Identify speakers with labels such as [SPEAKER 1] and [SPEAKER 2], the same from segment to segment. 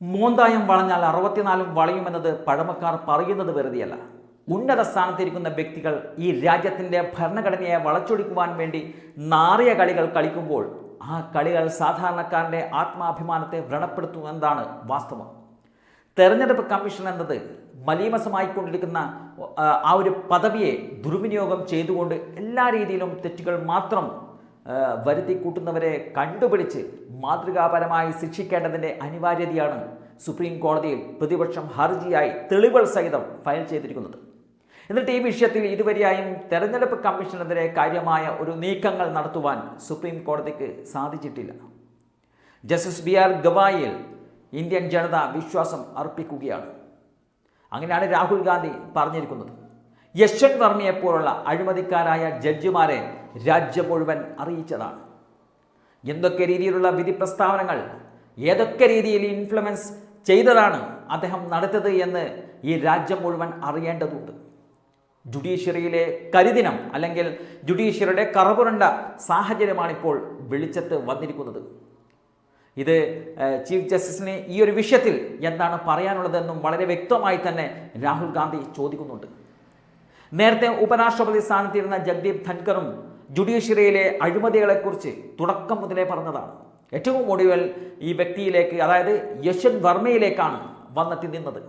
[SPEAKER 1] മോന്തായം വളഞ്ഞാൽ അറുപത്തിനാലും വളയുമെന്നത് പഴമക്കാർ പറയുന്നത് വെറുതെയല്ല. ഉന്നത സ്ഥാനത്തിരിക്കുന്ന വ്യക്തികൾ ഈ രാജ്യത്തിന്റെ ഭരണഘടനയെ വളച്ചൊടിക്കുവാൻ വേണ്ടി നാറിയ കളികൾ കളിക്കുമ്പോൾ ആ കളികൾ സാധാരണക്കാരന്റെ ആത്മാഭിമാനത്തെ വ്രണപ്പെടുത്തുമെന്നതാണ് വാസ്തവം. തെരഞ്ഞെടുപ്പ് കമ്മീഷൻ എന്നത് മലീമസമായിക്കൊണ്ടിരിക്കുന്ന ആ, ഒരു പദവിയെ ദുർവിനിയോഗം ചെയ്തുകൊണ്ട് എല്ലാ രീതിയിലും തെറ്റുകൾ മാത്രം വരുത്തി കൂട്ടുന്നവരെ കണ്ടുപിടിച്ച് മാതൃകാപരമായി ശിക്ഷിക്കേണ്ടതിന്റെ അനിവാര്യതയാണ് സുപ്രീം കോടതിയിൽ പ്രതിപക്ഷം ഹർജിയായി തെളിവുകൾ സഹിതം ഫയൽ ചെയ്തിരിക്കുന്നത്. എന്നിട്ട് ഈ വിഷയത്തിൽ ഇതുവരെയായും തെരഞ്ഞെടുപ്പ് കമ്മീഷനെതിരെ കാര്യമായ ഒരു നീക്കങ്ങൾ നടത്തുവാൻ സുപ്രീം കോടതിക്ക് സാധിച്ചിട്ടില്ല. ജസ്റ്റിസ് ബി ആർ ഗവായിൽ ഇന്ത്യൻ ജനത വിശ്വാസം അർപ്പിക്കുകയാണ്. അങ്ങനെയാണ് രാഹുൽ ഗാന്ധി പറഞ്ഞിരിക്കുന്നത്. യശ്വന്ത് വർമ്മയെപ്പോലുള്ള അഴിമതിക്കാരായ ജഡ്ജിമാരെ രാജ്യം മുഴുവൻ അറിയിച്ചതാണ്. എന്തൊക്കെ രീതിയിലുള്ള വിധി പ്രസ്താവനകൾ ഏതൊക്കെ രീതിയിൽ ഇൻഫ്ലുവൻസ് ചെയ്തതാണ് അദ്ദേഹം നടത്തത് എന്ന് ഈ രാജ്യം മുഴുവൻ അറിയേണ്ടതുണ്ട്. ജുഡീഷ്യറിയിലെ കരിദിനം അല്ലെങ്കിൽ ജുഡീഷ്യറിയുടെ കറപുരണ്ട സാഹചര്യമാണിപ്പോൾ വെളിച്ചത്ത് വന്നിരിക്കുന്നത്. ഇത് ചീഫ് ജസ്റ്റിസിന് ഈ ഒരു വിഷയത്തിൽ എന്താണ് പറയാനുള്ളതെന്നും വളരെ വ്യക്തമായി തന്നെ രാഹുൽ ഗാന്ധി ചോദിക്കുന്നുണ്ട്. നേരത്തെ ഉപരാഷ്ട്രപതി സ്ഥാനത്തിരുന്ന ജഗ്ദീപ് ധൻകറും ജുഡീഷ്യറിയിലെ അഴിമതികളെക്കുറിച്ച് തുടക്കം മുതലേ പറഞ്ഞതാണ്. ഏറ്റവും ഒടുവിൽ ഈ വ്യക്തിയിലേക്ക് അതായത് യശ്വന്ത് വർമ്മയിലേക്കാണ് വന്നെത്തി നിന്നത്.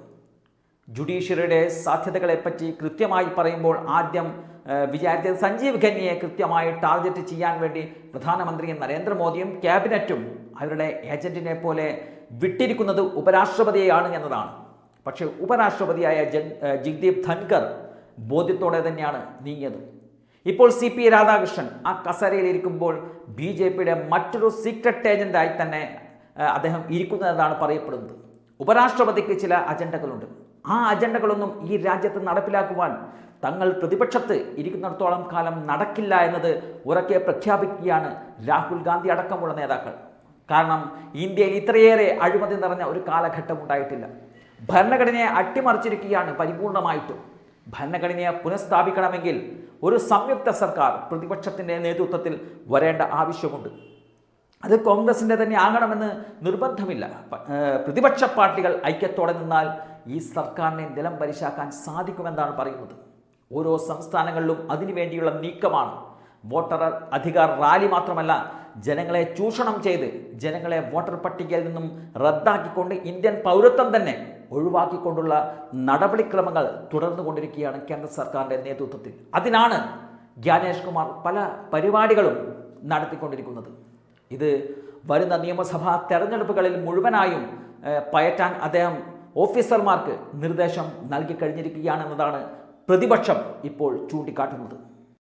[SPEAKER 1] ജുഡീഷ്യറിയുടെ സാധ്യതകളെപ്പറ്റി കൃത്യമായി പറയുമ്പോൾ ആദ്യം വിചാരിച്ചത് സഞ്ജീവ് ഖന്നിയെ കൃത്യമായി ടാർഗറ്റ് ചെയ്യാൻ വേണ്ടി പ്രധാനമന്ത്രി നരേന്ദ്രമോദിയും ക്യാബിനറ്റും അവരുടെ ഏജന്റിനെ പോലെ വിട്ടിരിക്കുന്നത് ഉപരാഷ്ട്രപതിയെയാണ് എന്നതാണ്. പക്ഷേ ഉപരാഷ്ട്രപതിയായ ജൻ ജഗ്ദീപ് ധൻകർ ബോധ്യത്തോടെ തന്നെയാണ് നീങ്ങിയത്. ഇപ്പോൾ സി പി രാധാകൃഷ്ണൻ ആ കസേരയിൽ ഇരിക്കുമ്പോൾ ബി ജെ പിയുടെ മറ്റൊരു സീക്രട്ട് ഏജന്റായി തന്നെ അദ്ദേഹം ഇരിക്കുന്നതെന്നാണ് പറയപ്പെടുന്നത്. ഉപരാഷ്ട്രപതിക്ക് ചില അജണ്ടകളുണ്ട്. ആ അജണ്ടകളൊന്നും ഈ രാജ്യത്ത് നടപ്പിലാക്കുവാൻ തങ്ങൾ പ്രതിപക്ഷത്ത് ഇരിക്കുന്നിടത്തോളം കാലം നടക്കില്ല എന്നത് ഉറക്കെ പ്രഖ്യാപിക്കുകയാണ് രാഹുൽ ഗാന്ധി അടക്കമുള്ള നേതാക്കൾ. കാരണം ഇന്ത്യയിൽ ഇത്രയേറെ അഴിമതി നിറഞ്ഞ ഒരു കാലഘട്ടം ഉണ്ടായിട്ടില്ല. ഭരണഘടനയെ അട്ടിമറിച്ചിരിക്കുകയാണ് പരിപൂർണമായിട്ടും. ഭരണഘടനയെ പുനഃസ്ഥാപിക്കണമെങ്കിൽ ഒരു സംയുക്ത സർക്കാർ പ്രതിപക്ഷത്തിന്റെ നേതൃത്വത്തിൽ വരേണ്ട ആവശ്യമുണ്ട്. അത് കോൺഗ്രസിന്റെ തന്നെ ആകണമെന്ന് നിർബന്ധമില്ല. പ്രതിപക്ഷ പാർട്ടികൾ ഐക്യത്തോടെ നിന്നാൽ ഈ സർക്കാരിനെ നിലം പരിശാക്കാൻ സാധിക്കുമെന്നാണ് പറയുന്നത്. ഓരോ സംസ്ഥാനങ്ങളിലും അതിനുവേണ്ടിയുള്ള നീക്കമാണ്. വോട്ടർ അധികാർ റാലി മാത്രമല്ല ജനങ്ങളെ ചൂഷണം ചെയ്ത് ജനങ്ങളെ വോട്ടർ പട്ടികയിൽ നിന്നും റദ്ദാക്കിക്കൊണ്ട് ഇന്ത്യൻ പൗരത്വം തന്നെ ഒഴിവാക്കിക്കൊണ്ടുള്ള നടപടിക്രമങ്ങൾ തുടർന്നു കൊണ്ടിരിക്കുകയാണ് കേന്ദ്ര സർക്കാരിന്റെ നേതൃത്വത്തിൽ. അതിനാണ് ജ്ഞാനേഷ് കുമാർ പല പരിപാടികളും നടത്തിക്കൊണ്ടിരിക്കുന്നത്. ഇത് വരുന്ന നിയമസഭാ തെരഞ്ഞെടുപ്പുകളിൽ മുഴുവനായും പയറ്റാൻ അദ്ദേഹം ഓഫീസർമാർക്ക് നിർദ്ദേശം നൽകി കഴിഞ്ഞിരിക്കുകയാണെന്നതാണ് പ്രതിപക്ഷം ഇപ്പോൾ ചൂണ്ടിക്കാട്ടുന്നത്.